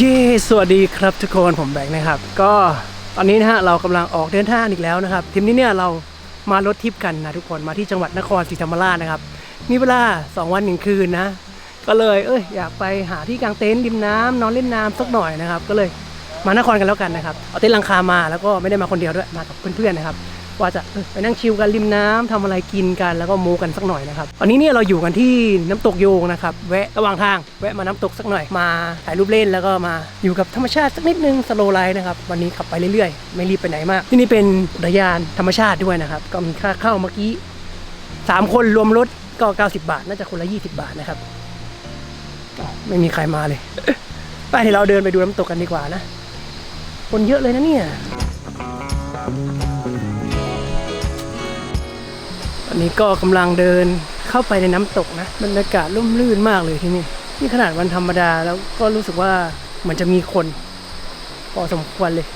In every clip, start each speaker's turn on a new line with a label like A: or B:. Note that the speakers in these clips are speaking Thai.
A: เย้สวัสดีครับทุกคนผมแบงค์นะครับ ก็ตอนนี้นะฮะเรากำลังออกเดินทางอีกแล้วนะครับทีมนี้เนี่ยเรามารถทริปกันนะทุกคนมาที่จังหวัดนครศรีธรรมราชนะครับ มีเวลา 2 วันหนึ่งคืนนะ ก็เลยเอ้ยอยากไปหาที่กางเต็นท์ริมน้ำนอนเล่นน้ำสักหน่อยนะครับ ก็เลยมานครกันแล้วกันนะครับ เอาเต็นท์ลังคามาแล้วก็ไม่ได้มาคนเดียวด้วยมากับเพื่อนๆนะครับ ว่าจะไปนั่งชิลกันริมน้ำทำอะไรกินกันแล้วก็มูกันสักหน่อยนะครับตอนนี้เนี่ยเราอยู่กันที่น้ำตกโยงนะครับแวะระหว่างทางแวะมาน้ำตกสักหน่อยมาถ่ายรูปเล่นแล้วก็มาอยู่กับธรรมชาติสักนิดนึงสโลไลท์นะครับวันนี้ขับไปเรื่อยๆ ไม่รีบไปไหนมาก ที่นี่เป็นอุทยานธรรมชาติด้วยนะครับก็มีค่าเข้าเมื่อกี้สามคนรวมรถก็ 90 บาท น่าจะคนละ 20 บาทนะครับไม่มีใครมาเลยไปเดี๋ยวเราเดินไปดูน้ำตกกันดีกว่านะ คนเยอะเลยนะเนี่ย นี้ก็กำลังเดินเข้าไปในน้ำตกนะบรรยากาศร่มรื่นมากเลยที่นี่นี่ขนาดวันธรรมดาแล้วก็รู้สึกว่าเหมือนจะมีคน พอสมควรเลย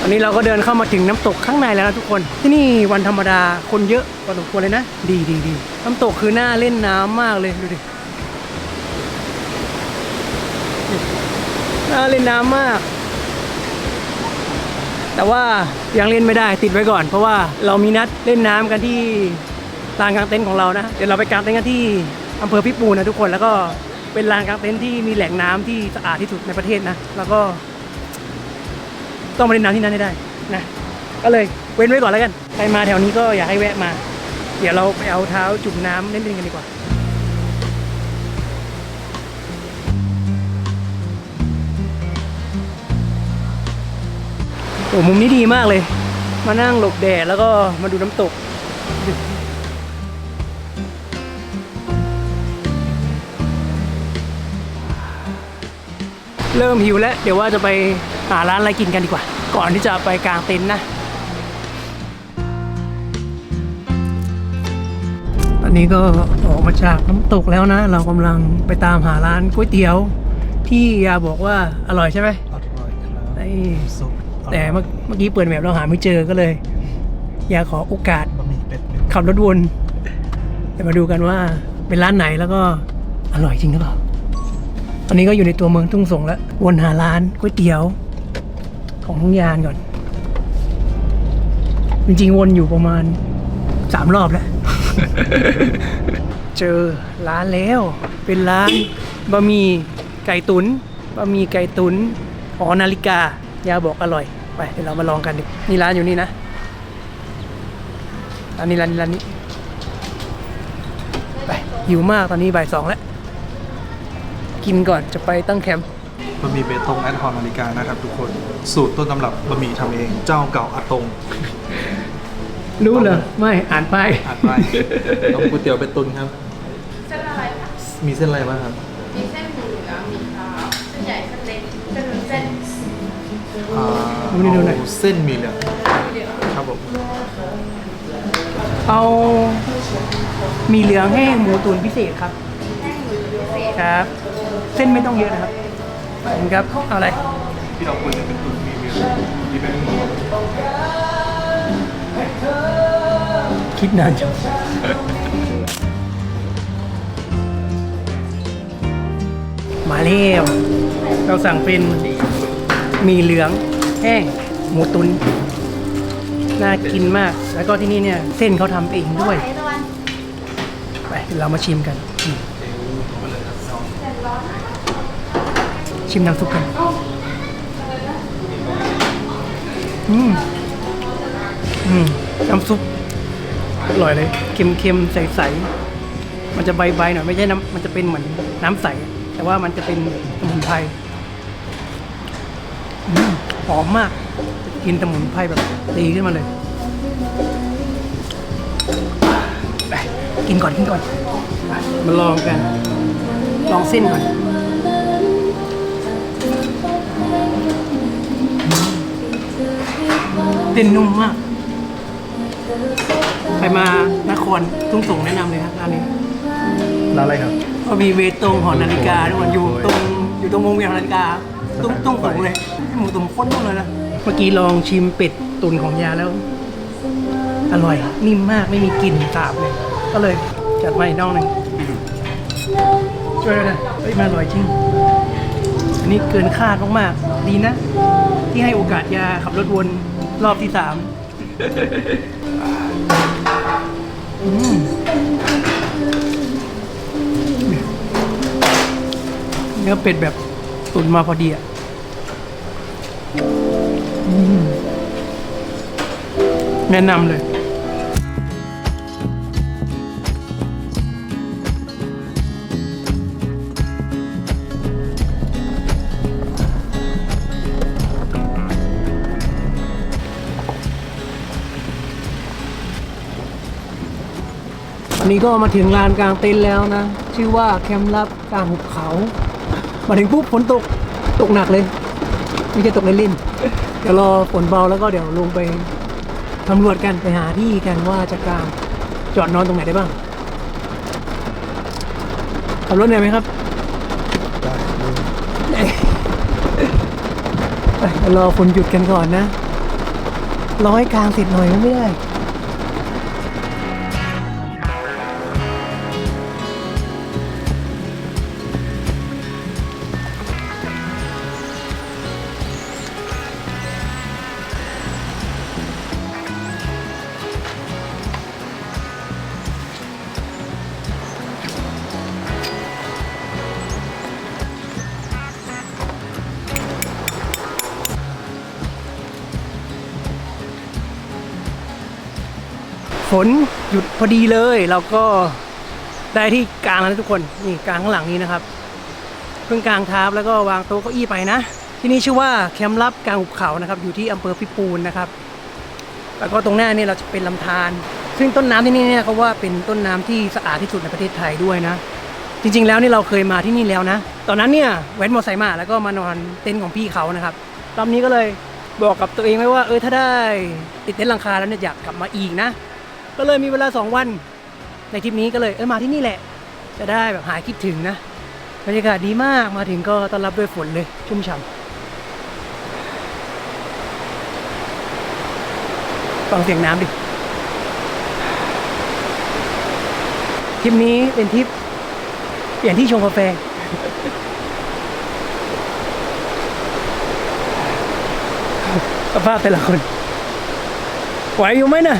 A: ตอนนี้เราก็เดินเข้ามาถึงน้ำตกข้างในแล้วนะทุกคน ที่นี่วันธรรมดาคนเยอะพอสมควรเลยนะ ดีดีดีน้ำตกคือหน่าเล่นน้ำมากเลยดูดิ น่าเล่นน้ำมาก แต่ว่ายังเล่นไม่ได้ติดไว้ก่อน เพราะว่าเรามีนัดเล่นน้ำกันที่ลานกลางเต็นท์ของเรานะ เดี๋ยวเราไปกางเต็นท์กันที่อำเภอพิปูนนะทุกคนแล้วก็เป็นลานกลางเต็นท์ที่มีแหล่งน้ำที่สะอาดที่สุดในประเทศนะ แล้วก็ต้องมาเล่นน้ำที่นั่นให้ได้นะก็เลยเว้นไว้ก่อนแล้วกัน ใครมาแถวนี้ก็อยากให้แวะมา เดี๋ยวเราไปเอาเท้าจุ่มน้ำเล่นๆกันดีกว่า อ้มุมนี้ดีมากเลย มานั่งหลบแดดแล้วก็มาดูน้ำตก เริ่มหิวแล้ว เดี๋ยวว่าจะไปหาร้านอะไรกินกันดีกว่า ก่อนที่จะไปกลางเต็นท์นะ ตอนนี้ก็ออกมาจากน้ำตกแล้วนะ เรากำลังไปตามหาร้านก๋วยเตี๋ยว ที่ยาบอกว่าอร่อยใช่ไหม
B: อร่อยครับ
A: ไอ้
B: ซุป
A: แต่เมื่อเมื่อกี้เปิดแมพเราหาไม่เจอก็เลย อยากขอโอกาส
B: บะหมี่เป็ดหนึ่ง
A: ขับรถวนเดี๋ยวมาดูกันว่าเป็นร้านไหนแล้วก็อร่อยจริงหรือเปล่า ตอนนี้ก็อยู่ในตัวเมืองทุ่งสงแล้ว วนหาร้านก๋วยเตี๋ยว ของลุงยานก่อน จริงๆวนอยู่ประมาณสามรอบแล้ว เจอร้านแล้ว เป็นร้านบะหมี่ไก่ตุนบะหมี่ไก่ตุนหอนาฬิกา ยาบอกอร่อย ไปเดี๋ยวเรามาลองกันดินี่ร้านอยู่นี่นะอันนี้ร้านนี้ร้านนี้ไปหิวมากตอนนี้บ่ายสองแล้ว กินก่อนจะไปตั้งแคมป์
B: บะหมี่เบตงแอดฮอนนาฬิกานะครับทุกคนสูตรต้นตำรับบะหมี่ทำเองเจ้าเก่าอาตง
A: รู้เหรอไม่อ่านป้าย
B: อ่านไปต้มก๋วยเตี๋ยวเป็ดตุนครับ
C: เส้นอะไรคะ
B: มีเส้นอะไรบ้างครับ
C: มีเส้นหมูเหลืองมีขาวเส้นใหญ่เส้นเล็กเส้นเส้น
B: อ่า
A: ดูนี่ดูหน่อย
B: เอาเส้นหมีเหลือง
C: เหลือง
B: ครับผม
A: เอามีเหลืองแห้งหมูตุ๋นพิเศษครับ
C: แห้งหมูพิเศษ
A: ครับ เส้นไม่ต้องเยอะนะครับขอบคุณครับเอาอะไร
B: ที่เราควรจะเป็นตุนมีเหลืองที่เป็น
A: คิดนานจังมาแล้วเราสั่งเป็นหมีเหลืองแห้ง หมูตุนน่ากินมาก แล้วก็ที่นี่เนี่ยเส้นเขาทำเองด้วย
C: ไป
A: เรามาชิมกัน ชิมน้ำซุปกัน อืม อืม น้ำซุปอร่อยเลย เค็มๆ ใสๆ มันจะใบๆหน่อย ไม่ใช่น้ำมันจะเป็นเหมือนน้ำใส แต่ว่ามันจะเป็นสมุนไพร หอมมาก กินสมุนไพรแบบตีขึ้นมาเลยไปกินก่อนกินก่อนไปมาลองกัน ลองเส้นก่อนเส้นนุ่มมาก ใครมานครทุ่งสงแนะนำเลยครับร้านนี้
B: ร้านอะไรครับ
A: ก็มีเวทตรงหอนาฬิกาด้วยอยู่ตรงอยู่ตรงวงเวียนหอนาฬิกาตุ้งตุ้งสงเลย หมูตุ๋นข้นมากเลยนะ เมื่อกี้ลองชิมเป็ดตุ๋นของยาแล้ว อร่อย นิ่มมากไม่มีกลิ่นสาบเลย ก็เลยจัดมาอีกน่องหนึ่งช่วยด้วยนะเฮ้ยมันอร่อยจริง อันนี้เกินคาดมากๆ ดีนะ ที่ให้โอกาสยาขับรถวนรอบที่สามอืมเนื้อเป็ดแบบตุ๋นมาพอดีอะ แนะนำเลยวันนี้ก็มาถึงลานกลางเต็นท์แล้วนะ ชื่อว่าแคมป์ลับกลางหุบเขา มาถึงปุ๊บฝนตกตกหนักเลย ไม่ใช่ตกเล่นๆเดี๋ยวรอฝนเบาแล้วก็เดี๋ยวลงไป สำรวจกันไปหาที่กันว่าจะกลางจอดนอนตรงไหนได้บ้างขับรถเหนื่อยไหมครับได้ไปเดี๋ยวรอฝนหยุดกันก่อนนะรอให้กลางเสร็จหน่อยก็ไม่ได้ ฝนหยุดพอดีเลยเราก็ได้ที่กลางแล้วนะทุกคนนี่กลางข้างหลังนี้นะครับเพิ่งกลางทับแล้วก็วางโต๊ะเก้าอี้ไปนะ ที่นี่ชื่อว่าแคมป์ลับกลางหุบเขานะครับ อยู่ที่อำเภอพิปูนนะครับ แล้วก็ตรงหน้านี่เราจะเป็นลำธารซึ่งต้นน้ำที่นี่เนี่ยเขาว่าเป็นต้นน้ำที่สะอาดที่สุดในประเทศไทยด้วยนะ จริง ๆ แล้วนี่เราเคยมาที่นี่แล้วนะ ตอนนั้นเนี่ยแว้นมอเตอร์ไซค์มาแล้วก็มานอนเต็นท์ของพี่เขานะครับรอบนี้ก็เลยบอกกับตัวเองไว้ว่าเออถ้าได้ติดเต็นท์ลังคาแล้วเนี่ยอยากกลับมาอีกนะ ก็เลยมีเวลา 2 วัน ในทริปนี้ก็เลยเออมาที่นี่แหละ จะได้แบบหายคิดถึงนะบรรยากาศดีมากมาถึงก็ต้อนรับด้วยฝนเลย ชุ่มฉ่ำฟังเสียงน้ำดิทริปนี้เป็นทริปเปลี่ยนที่ชงกาแฟสภาพแต่ละคนไหวอยู่ไหมน่ะ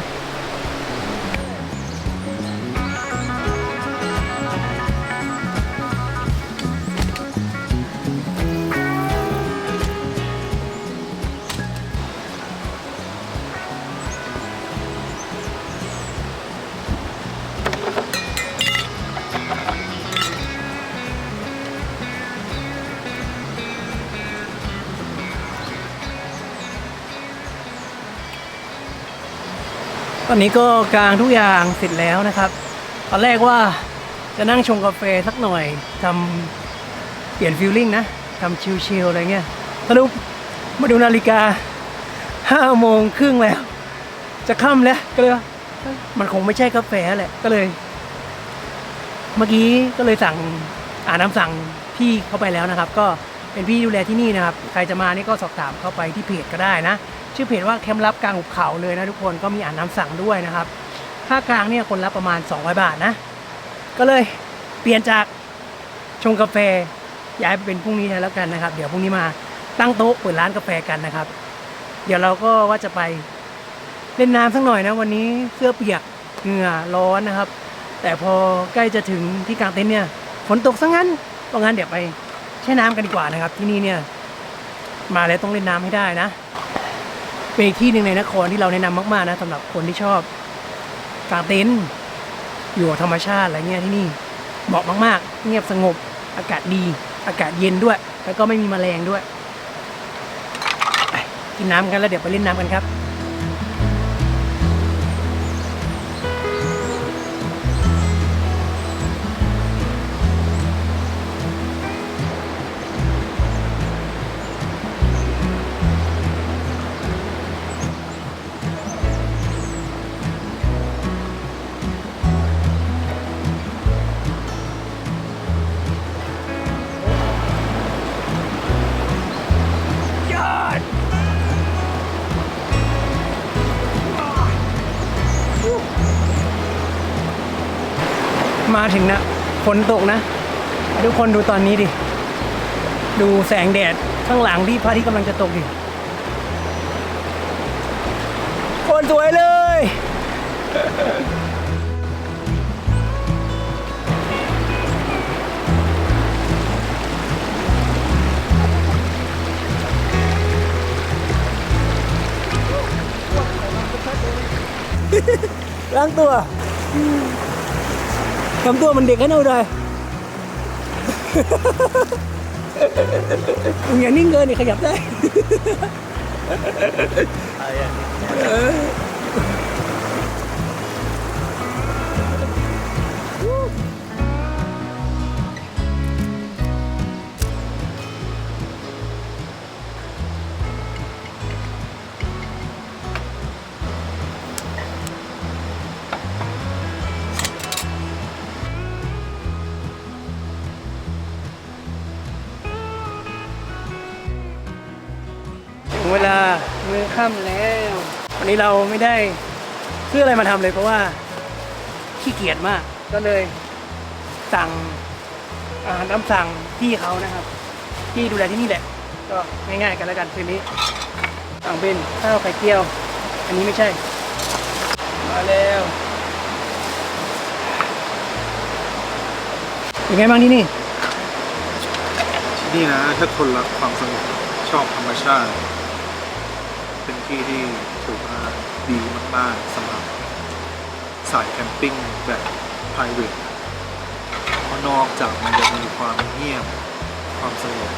A: ตอนนี้ก็กลางทุกอย่างเสร็จแล้วนะครับ ตอนแรกว่าจะนั่งชงกาแฟสักหน่อยทำเปลี่ยนฟิลลิ่งนะทำชิลๆอะไรเงี้ยสรุปมาดูนาฬิกาห้าโมงครึ่งแล้ว จะค่ำแล้วก็เลยมันคงไม่ใช่กาแฟแหละก็เลย เมื่อกี้ก็เลยสั่งอ่านน้ำสั่งพี่เข้าไปแล้วนะครับ ก็เป็นพี่ดูแลที่นี่นะครับ ใครจะมานี่ก็สอบถามเข้าไปที่เพจก็ได้นะ ชื่อเพจว่าแคมป์ลับกลางหุบเขาเลยนะทุกคนก็มีอ่านน้ำสั่งด้วยนะครับค่ากลางเนี่ยคนละประมาณ 200 บาทนะ ก็เลยเปลี่ยนจากชงกาแฟย้ายไปเป็นพรุ่งนี้แทนแล้วกันนะครับ เดี๋ยวพรุ่งนี้มาตั้งโต๊ะเปิดร้านกาแฟกันนะครับ เดี๋ยวเราก็ว่าจะไปเล่นน้ำสักหน่อยนะ วันนี้เสื้อเปียกเหงื่อร้อนนะครับ แต่พอใกล้จะถึงที่กลางเต็นท์เนี่ยฝนตกซะงั้นเพราะงั้นเดี๋ยวไปแช่น้ำกันดีกว่านะครับ ที่นี่เนี่ย มาแล้วต้องเล่นน้ำให้ได้นะ เป็นอีกที่หนึ่งในนครที่เราแนะนำมากๆนะสำหรับคนที่ชอบกางเต็นท์อยู่ธรรมชาติอะไรเงี้ยที่นี่เหมาะมากๆ เงียบสงบอากาศดี อากาศเย็นด้วย แล้วก็ไม่มีแมลงด้วย กินน้ำกันแล้วเดี๋ยวไปเล่นน้ำกันครับ มาถึงนะฝนตกนะ ทุกคนดูตอนนี้ดิ ดูแสงแดดข้างหลังที่พระอาทิตย์กำลังจะตกดิคนสวยเลยล้างตัว ทำตัวมันเด็กให้หน่อยเลยมึงอย่านิ่งเกินนี่ขยับได้ เราไม่ได้ซื้ออะไรมาทำเลยเพราะว่าขี้เกียจมาก ก็เลยสั่งอาหารตามสั่งพี่เขานะครับ ที่ดูแลที่นี่แหละ ก็ง่ายๆกันแล้วกันคืนนี้สั่งเป็นข้าวไข่เจียว อันนี้ไม่ใช่ มาแล้วเป็นไงบ้างที่นี่
B: ที่นี่นะถ้าคนรักความสงบชอบธรรมชาติ เป็นที่ที่ ดีมากๆสำหรับสายแคมปิ้งแบบ private เพราะนอกจากมันจะมีความเงียบความสงบ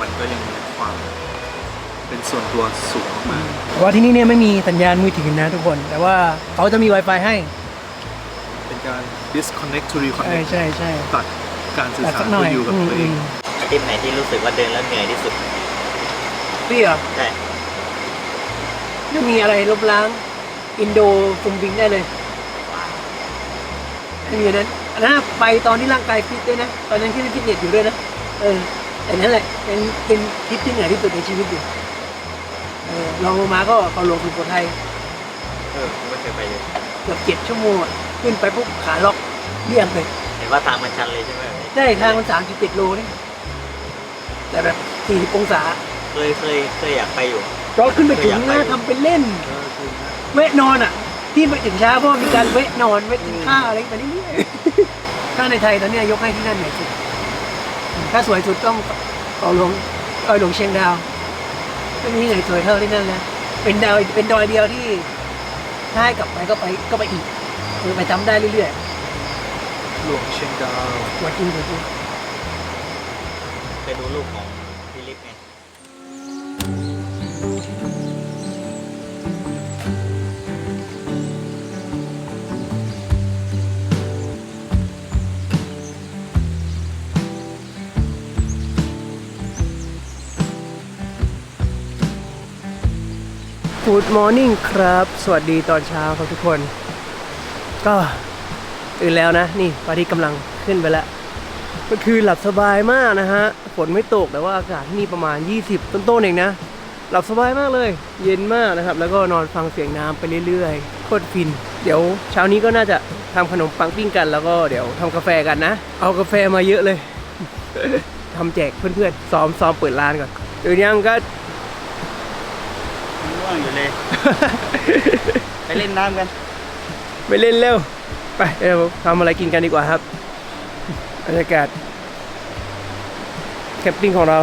B: มันก็ยังมีความเป็นส่วนตัวสูงมาก
A: แต่ว่าที่นี่เนี่ยไม่มีสัญญาณมือถือนะทุกคน แต่ว่าเขาจะมี Wi-Fi ให้
B: เป็นการ disconnect to
A: ใช่
B: reconnect
A: ใช่ใช่
B: ตัดการสื่อ
A: แต่
B: สา
A: สั
B: ร
A: กหน่
B: เพื่
A: อย
B: ออยู่กับ
A: อืม
B: ตัวเอ
A: อื
B: ง
A: ม
D: อาทิตย์ไหนที่รู้สึกว่าเดินแล้วเหนื่อยที่สุด
A: พี่เหรอ
D: ใช่
A: ยังมีอะไรลบล้าง อินโดฟุมบิงได้เลยไม่มีอันนั้นอันนั้นไปตอนที่ร่างกายฟิตด้วยนะ ตอนนั้นที่เล่นฟิตเนสอยู่ด้วยนะ เออแต่นั่นแหละ เป็นเป็นทริปที่เหนื่อยที่สุดในชีวิตอยู่เออลองลงมาก็เขาลงสุโขทัย
D: เออผมไม่เคยไปเลย
A: เกือบเจ็ดชั่วโมงอะขึ้นไปปุ๊บขาล็อกเลี่ยงเลย
D: เห็นว่าทางมันชันเลยใช่ไหม
A: ได้ทางมันสามจุดเจ็ดโลนี่แต่แบบสี่สิบองศา
D: เคยเคยเคยอยากไปอยู่
A: เราขึ้นไปถึง
D: เคยอยากไป
A: นะทำเป็นเล่น
B: เออคือนะ
A: แวะนอนอะ ที่ไปถึงเช้าเพราะว่ามีการแวะนอนแวะกินข้าวอะไรไปเรื่อยๆถ้าในไทยตอนเนี้ยยกให้ที่นั่นเหนื่อยสุดถ้าสวยสุดต้องเกาหลงเออหลงเชียงดาวไม่มีที่ไหนสวยเท่าที่นั่นแล้วเป็นดาวเป็นดอยเดียวที่ถ้าให้กลับไปก็ไปก็ไปอีกคือไปจำได้เรื่อย
B: หลวงเชียงดาว
A: ๆสวยจริงสวยจริง
D: เคยดูรูปของ
A: กูดมอร์นิ่งครับ สวัสดีตอนเช้าครับทุกคน ก็ตื่นแล้วนะ นี่พระอาทิตย์กำลังขึ้นไปแล้วก็คือหลับสบายมากนะฮะ ฝนไม่ตกแต่ว่าอากาศที่นี่ประมาณ 20 ต้นๆเองนะ หลับสบายมากเลย เย็นมากนะครับ แล้วก็นอนฟังเสียงน้ำไปเรื่อยๆ โคตรฟิน เดี๋ยวเช้านี้ก็น่าจะทำขนมปังปิ้งกัน แล้วก็เดี๋ยวทำกาแฟกันนะ เอากาแฟมาเยอะเลยทำแจกเพื่อนๆ ซ้อมซ้อมเปิดร้านก่อนตื่นยังก็
D: ง่วงอยู่เลย ไปเล่นน้ำกัน
A: ไปเล่นเร็ว ไปเดี๋ยวทำอะไรกินกันดีกว่าครับบรรยากาศแคมปิ้งของเรา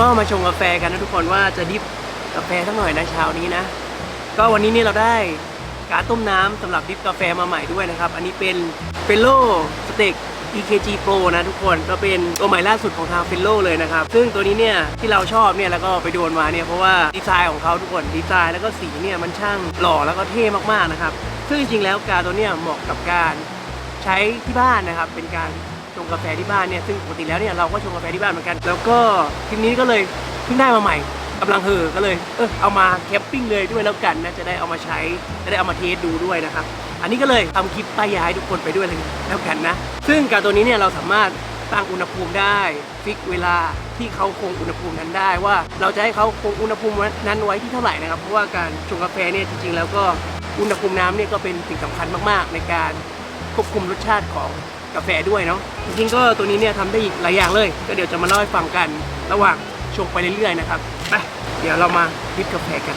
A: ก็มาชงกาแฟกันนะทุกคนว่าจะดิฟกาแฟสักหน่อยนะเช้านี้นะ ก็วันนี้นี่เราได้การต้มน้ำสำหรับดริฟกาแฟมาใหม่ด้วยนะครับ อันนี้เป็นเฟลโลสเต็ก EKG Pro นะทุกคนก็เป็นตัวใหม่ล่าสุดของทางเฟลโลเลยนะครับ ซึ่งตัวนี้เนี่ยที่เราชอบเนี่ยแล้วก็ไปโดนมาเนี่ยเพราะว่าดีไซน์ของเขาทุกคนดีไซน์แล้วก็สีเนี่ยมันช่างหล่อแล้วก็เท่มากๆนะครับ ซึ่งจริงๆแล้วกาตัวเนี้ยเหมาะกับการใช้ที่บ้านนะครับเป็นการ ชงกาแฟที่บ้านเนี่ยซึ่งปกติแล้วเนี่ยเราก็ชงกาแฟที่บ้านเหมือนกัน แล้วก็คลิปนี้ก็เลยเพิ่งได้มาใหม่กำลังเฮอก็เลยเออเอามาแคปปิ้งเลยด้วยแล้วกันนะจะได้เอามาใช้จะได้เอามาเทสดูด้วยนะครับอันนี้ก็เลยทำคลิปป้ายยาให้ทุกคนไปด้วยเลยแล้วกันนะ ซึ่งการตัวนี้เนี่ยเราสามารถตั้งอุณหภูมิได้ ฟิกเวลาที่เขาคงอุณหภูมินั้นได้ว่า เราจะให้เขาคงอุณหภูมินั้นไว้ที่เท่าไหร่นะครับ เพราะว่าการชงกาแฟเนี่ยจริงๆ แล้วก็อุณหภูมิน้ำเนี่ยก็เป็นสิ่งสำคัญมากๆ ในการควบคุมรสชาติของ กาแฟด้วยเนาะจริงๆก็ตัวนี้เนี่ยทำได้อีกหลายอย่างเลย ก็เดี๋ยวจะมาเล่าให้ฟังกัน ระหว่างชงไปเรื่อยๆนะครับไปเดี๋ยวเรามาวิทกาแฟกัน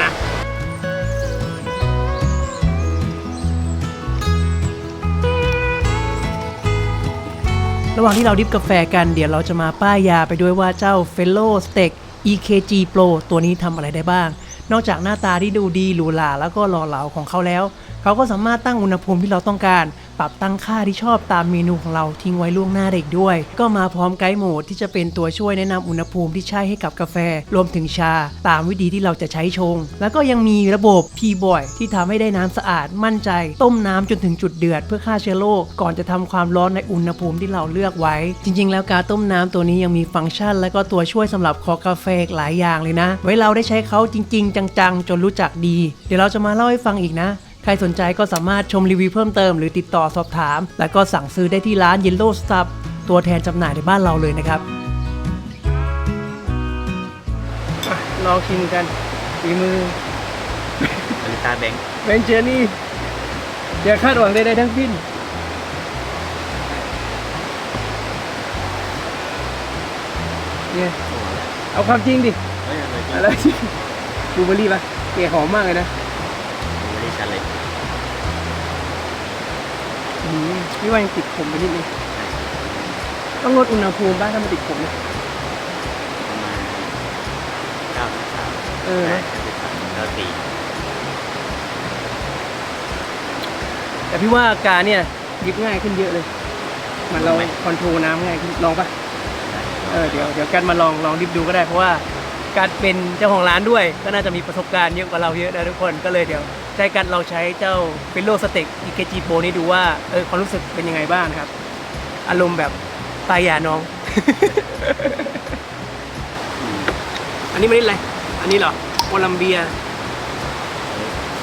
A: นะระหว่างที่เราดิฟกาแฟกันเดี๋ยวเราจะมาป้ายยาไปด้วยว่าเจ้า f e l l o Steak EKG Pro ตัวนี้ทำอะไรได้บ้าง นอกจากหน้าตาที่ดูดีหรูหราแล้วก็หล่อเหลาของเขาแล้ว เขาก็สามารถตั้งอุณหภูมิที่เราต้องการ ปรับตั้งค่าที่ชอบตามเมนูของเราทิ้งไว้ล่วงหน้าเด็กด้วย ก็มาพร้อมไกด์โหมดที่จะเป็นตัวช่วยแนะนำอุณหภูมิที่ใช้ให้กับกาแฟ รวมถึงชา ตามวิธีที่เราจะใช้ชง แล้วก็ยังมีระบบ P-Boy ที่ทำให้ได้น้ำสะอาดมั่นใจ ต้มน้ำจนถึงจุดเดือดเพื่อฆ่าเชื้อโรคก่อนจะทำความร้อนในอุณหภูมิที่เราเลือกไว้ จริง ๆ แล้วการต้มน้ำตัวนี้ยังมีฟังก์ชัน และก็ตัวช่วยสำหรับคอกาแฟหลายอย่างเลยนะ ไว้เราได้ใช้เขาจริง ๆ จังๆ จนรู้จักดี เดี๋ยวเราจะมาเล่าให้ฟังอีกนะ ใครสนใจก็สามารถชมรีวิวเพิ่มเติมหรือติดต่อสอบถาม แล้วก็สั่งซื้อได้ที่ร้าน Yellow Stuff ตัวแทนจำหน่ายในบ้านเราเลยนะครับลองชิมกันฝีมือ
D: บริตาแบงค์
A: เบนเจอนี่อย่าคาดหวังใดๆทั้งสิ้นเนี่ยเอาความจริงดิ
D: เฮ้ยอะไรจริง
A: อะไรจริงบลูเบอร์รี่ปะเก๋หอมมากเลยนะ พี่ว่ายังติดผมไปนิดนึงต้องลดอุณหภูมิบ้างถ้ามันติดผมเนี่ย
D: ประมาณเก้าสิบสาม
A: เออ
D: แป
A: นะ
D: ดสิบสามเก้าสี่
A: แต่พี่ว่าการเนี่ยยิบง่ายขึ้นเยอะเลยมันเราคอนโทรลน้ำง่ายขึ้นลองปะเออเดี๋ยวเดี๋ยวกันมาลองลองดิบดูก็ได้เพราะว่า การเป็นเจ้าของร้านด้วย ก็น่าจะมีประสบการณ์เยอะกว่าเราเยอะนะทุกคนก็เลยเดี๋ยวใช้กันลองใช้เจ้าเป็นโลสเต็ก EKG Pro นี้ดูว่าเออความรู้สึกเป็นยังไงบ้างครับ อารมณ์แบบตายยาน้อง อันนี้ไม่ได้อะไร อันนี้เหรอโคลัมเบีย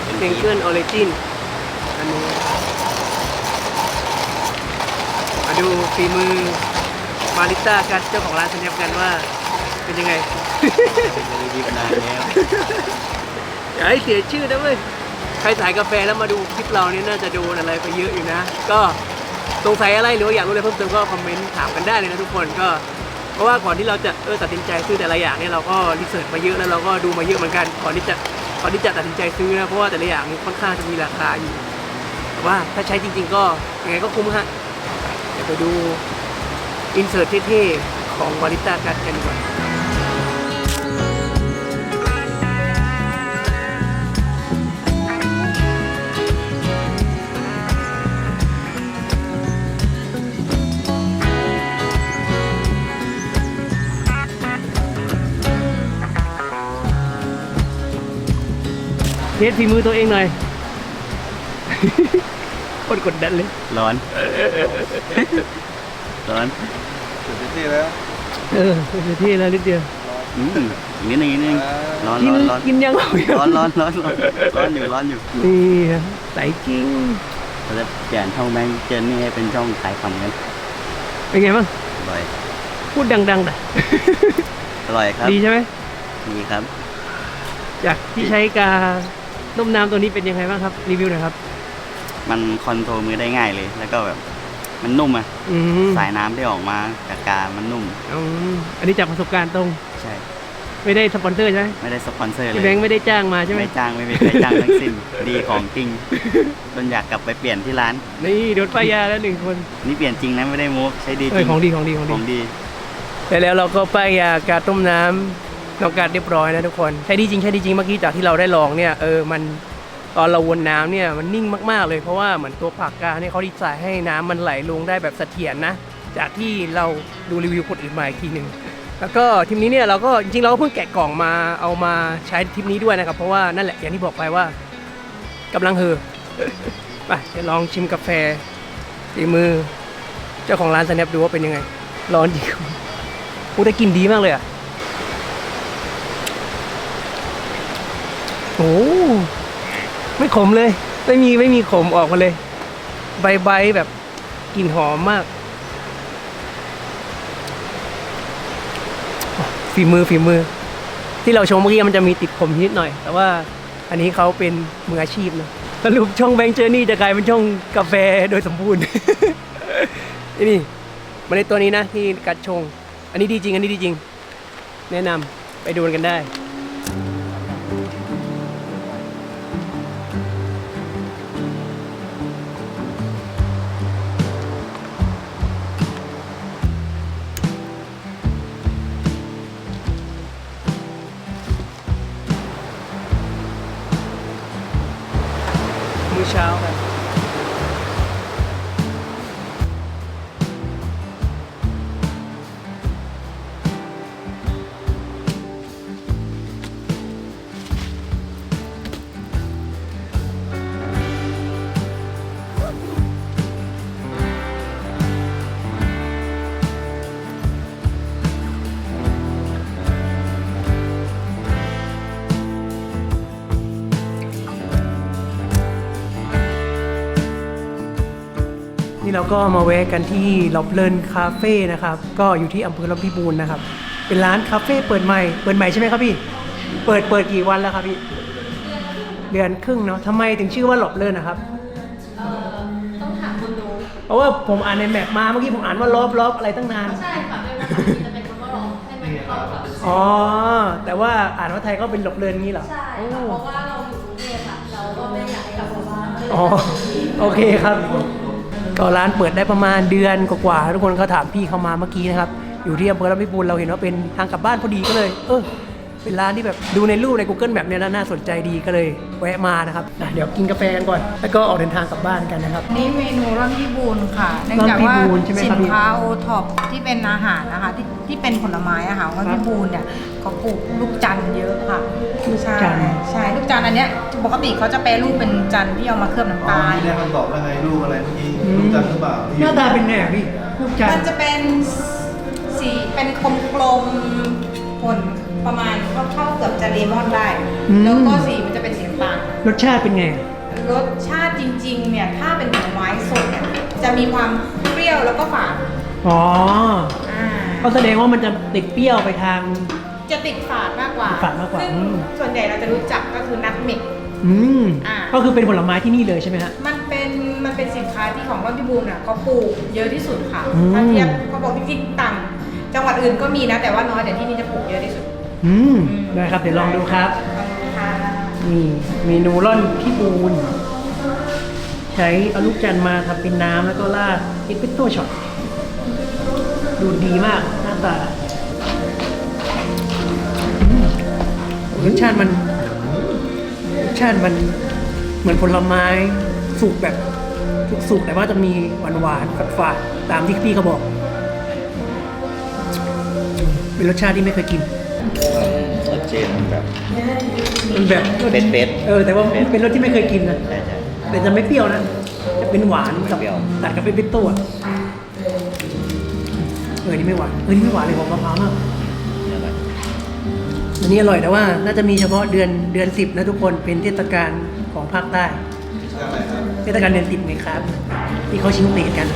D: เป็น
A: เซ
D: ที
A: งเกิลออริจินอันนี้มาดูฝีมือมาริต้ากันเจ้าของร้านสัญญากันว่าเป็นยังไง
D: นรีวิวนานแล้ว
A: อย่าให้เสียชื่อนะเว้ยใครสายกาแฟแล้วมาดูคลิปเราเนี่ยน่าจะโดนอะไรไปเยอะอยู่นะ ก็สงสัยอะไรหรือว่าอยากรู้อะไรเพิ่มเติมก็คอมเมนต์ถามกันได้เลยนะทุกคนก็ เพราะว่าก่อนที่เราจะเออตัดสินใจซื้อแต่ละอย่างเนี่ยเราก็รีเสิร์ชมาเยอะแล้วเราก็ดูมาเยอะเหมือนกันก่อนที่จะก่อนที่จะตัดสินใจซื้อนะเพราะว่าแต่ละอย่างค่อนข้างจะมีราคาอยู่แต่ว่าถ้าใช้จริง ๆ ก็ยังไงก็คุ้มฮะเดี๋ยวไปดูอินเสิร์ตเท่ๆของวาริต้ากัดกันดีกว่า สฝีมือตัวเองหน่อยโคตรกดดันเลย
D: ร้อน ร้อน
B: สุดที่แล้ว
A: เออเป็นที่แล้วนิดเดียว
D: อืมอีกนิดนึงอีกนิดนึงร้อน
A: กิ
D: ร้อนร้อน
A: กินยังเอาอยู่
D: ร้อนร้อนร้อนร้อนร้อนอยู่ร้อนอยู่
A: นี่ครับใส่จริง
D: เราจะเปลี่ยนช่องแบงค์เจนนี่ให้เป็นช่องขายคำกัน
A: เป็นไงบ้าง
D: อร่อย
A: พูดดังๆแต่
D: อร่อยครับ
A: ดีใช่ไหม
D: ดีครับ
A: จากที่ใช้กา ต้มน้ำตัวนี้เป็นยังไงบ้างครับรีวิวหน่อยครับ
D: มันคอนโทรลมือได้ง่ายเลย แล้วก็แบบมันนุ่มอะ
A: อืม
D: สายน้ำที่ออกมาจากกามันนุ่ม
A: อืมอันนี้จากประสบการณ์ตรง
D: ใช่
A: ไม่ได้สปอนเซอร์ใช่ไหม
D: ไม่ได้สปอนเซอร์เล
A: พี่
D: ย
A: แบงค์ไม่ได้จ้างมาใช่ไหม
D: ไม่จ้างไม่มีใครจ้างทั้งสิ้น ดีของจริงจนอยากกลับไปเปลี่ยนที่ร้าน
A: นี่โดนป้ายยาแล้วหนึ่งคน
D: นี่เปลี่ยนจริงนะไม่ได้มูฟใช้ดีจ
A: เอ้
D: ริ
A: ย
D: ง
A: ของดีของดีของ
D: ข
A: ดี
D: องดี
A: แต่แล้วเราก็ป้ายยากาต้มน้ำ น้องการเรียบร้อยนะทุกคนใช่ดีจริงใช่ดีจริงเมื่อกี้จากที่เราได้ลองเนี่ยเออมันตอนเราวนน้ำเนี่ยมันนิ่งมากๆเลยเพราะว่าเหมือนตัวปากกาเนี่ยเขาดีไซน์ให้น้ำมันไหลลงได้แบบเสถียรนนะจากที่เราดูรีวิวคนอื่นมาอีกทีหนึ่งแล้วก็ทริปนี้เนี่ยเราก็จริงๆเราก็เพิ่งแกะกล่องมาเอามาใช้ทริปนี้ด้วยนะครับ เพราะว่านั่นแหละอย่างที่บอกไปว่ากำลังเฮอไปเดี๋ยวลองชิมกาแฟฝีมือ เจ้าของร้านสแนปดูว่าเป็นยังไง ร้อนจริงพูได้กลินดีมากเลยอะ โอ้ไม่ขมเลย ไม่มีไม่มีขมออกมาเลย ใบใบแบบกลิ่นหอมมาก ฝีมือฝีมือ ที่เราชมเมื่อกี้มันจะมีติดขมนิดหน่อย แต่ว่าอันนี้เขาเป็นมืออาชีพนะสรุปช่องแบงค์เจอร์นี่จะกลายเป็นช่องกาแฟโดยสมบูรณ์นี่มาในตัวนี้นะที่กัดชง อันนี้ดีจริง อันนี้ดีจริง แนะนำไปดูกันได้ นี่เราก็มาแวะกันที่ลอบเลินคาเฟ่นะครับ ก็อยู่ที่อำเภอลำพิบูรณ์นะครับ เป็นร้านคาเฟ่เปิดใหม่ เปิดใหม่ใช่ไหมครับพี่ เปิดเปิดกี่วันแล้วครับพี่ เดือนครึ่งเนาะทำไมถึงชื่อว่าหลบเลินนะครับ
C: เอ่อต้องถามคนดู
A: เพราะว่าผมอ่านในแมปมาเมื่อกี้ผมอ่านว่าลบลบอะไรตั้งนาน
C: ใช่ค่ะเป็นภาษาอังกฤษจะเป็นคำว่าร้องให้มันเข้ากับ
A: อ๋อ แต่ว่าอ่านว่าไทยก็เป็นหลบเลินงี้เหรอ
C: ใช่
A: โอ้
C: ค่ะเพราะว่าเราอยู่กรุงเทพค่ะเราก็ไม่อยากให้กลับมาบ้านก็เลย
A: อ๋อ โอเคครับ ก็ร้านเปิดได้ประมาณเดือนกว่าๆทุกคนก็ถามพี่เข้ามาเมื่อกี้นะครับ อยู่ที่อำเภอลำพิบูลเราเห็นว่าเป็นทางกลับบ้านพอดีก็เลย เออ เป็นร้านที่แบบดูในรูปใน Google แบบเนี้ยแล้วน่าสนใจดีก็เลยแวะมานะครับอะเดี๋ยวกินกาแฟกันก่อน แล้วก็ออกเดินทางกลับบ้านกันนะครับ
E: นี่เมนูร่อนพิบูลค่ะเนื่องจากว่า
A: ร่อนพิบูลใช่ไหมครับ
E: สินค้าโอท็อปที่เป็นอาหารนะคะที่ที่เป็นผลไม้อาหารร่อนพิบูลเนี่ยเขาปลูกลูกจันทร์เยอะค่ะ
A: ลูก
E: ใช่
A: จันทร์
E: ใช่ลูกจันทร์อันเนี้ยปกติเขาจะแปรรูปเป็นจันทร์ที่เอามาเคลือบน้ำ
B: อ๋อ
E: ตาล
B: ที่ได้คำตอบแล้วไงลูกอะไรเมื่อกี้ลูกจันทร์หรือเปล่าที่
A: หน้าตาเป็นไงอะพี่ลูกจัน
E: มั
A: ท
E: น
A: ร์
E: จะเป็นสีเป็นกลมๆผล ประมาณเท่าๆเกือบจะเลมอนได้แล้วก็สีมันจะเป็นสีน้ำตาล
A: รสชาติเป็นไง
E: รสชาติจริงๆ เนี่ย ถ้าเป็นผลไม้สดเนี่ยจะมีความเปรี้ยวแล้วก็ฝาด
A: อ๋อ
E: อ่า
A: ก็แสดงว่ามันจะติดเปรี้ยวไปทาง
E: จะติดฝาดมากกว่า
A: ฝาดมากกว่า
E: ซึ่ง
A: อืม
E: ส่วนใหญ่เราจะรู้จักก็คือนัทเมก
A: อืม
E: อ่า
A: ก็คือเป็นผลไม้ที่นี่เลยใช่ไหมฮะ
E: มันเป็นมันเป็นสินค้าที่ของร่อนพิบูลน่ะเขาปลูกเยอะที่สุดค่ะ
A: อืม
E: ถ้าเทียบเขาบอกจริงๆต่างจังหวัดอื่นก็มีนะแต่ว่าน้อยแต่ที่นี่จะปลูกเยอะที่สุด
A: อืมได้ครับ เดี๋ยวลองดูครับ นี่เมนูร่อนพี่บูนใช้เอาลูกจันทร์มาทำเป็นน้ำแล้วก็ราดเอสเปรสโซ่ช็อตดูดีมากหน้าตาอืมรสชาติมันรสชาติมันเหมือนผลไม้สุกแบบสุกๆแต่ว่าจะมีหวานหวานฝาดๆตามที่พี่เขาบอก เป็นรสชาติที่ไม่เคยกิน
D: สเจนแบบ
A: มันแบบ
D: เป็ดๆ
A: เออแต่ว่ามันเป็นรสที่ไม่เคยกินนะ
D: ใช่ใช่
A: แต่จะไม่เปรี้ยวนะจะเป็นหวานกับ
D: ไม่เปรี้ยว
A: ตัดกับเป็นเปรี้ยวอะเออนี่ไม่หวานเออนี่ไม่หวานเลยของมะพร้าวมาก
D: อร่อย
A: อันนี้อร่อยแต่ว่าน่าจะมีเฉพาะเดือนเดือนสิบนะทุกคนเป็นเทศกาลของภาคใต้เทศกาลเดือนสิบไงครับ ที่เขาชิงเตะกัน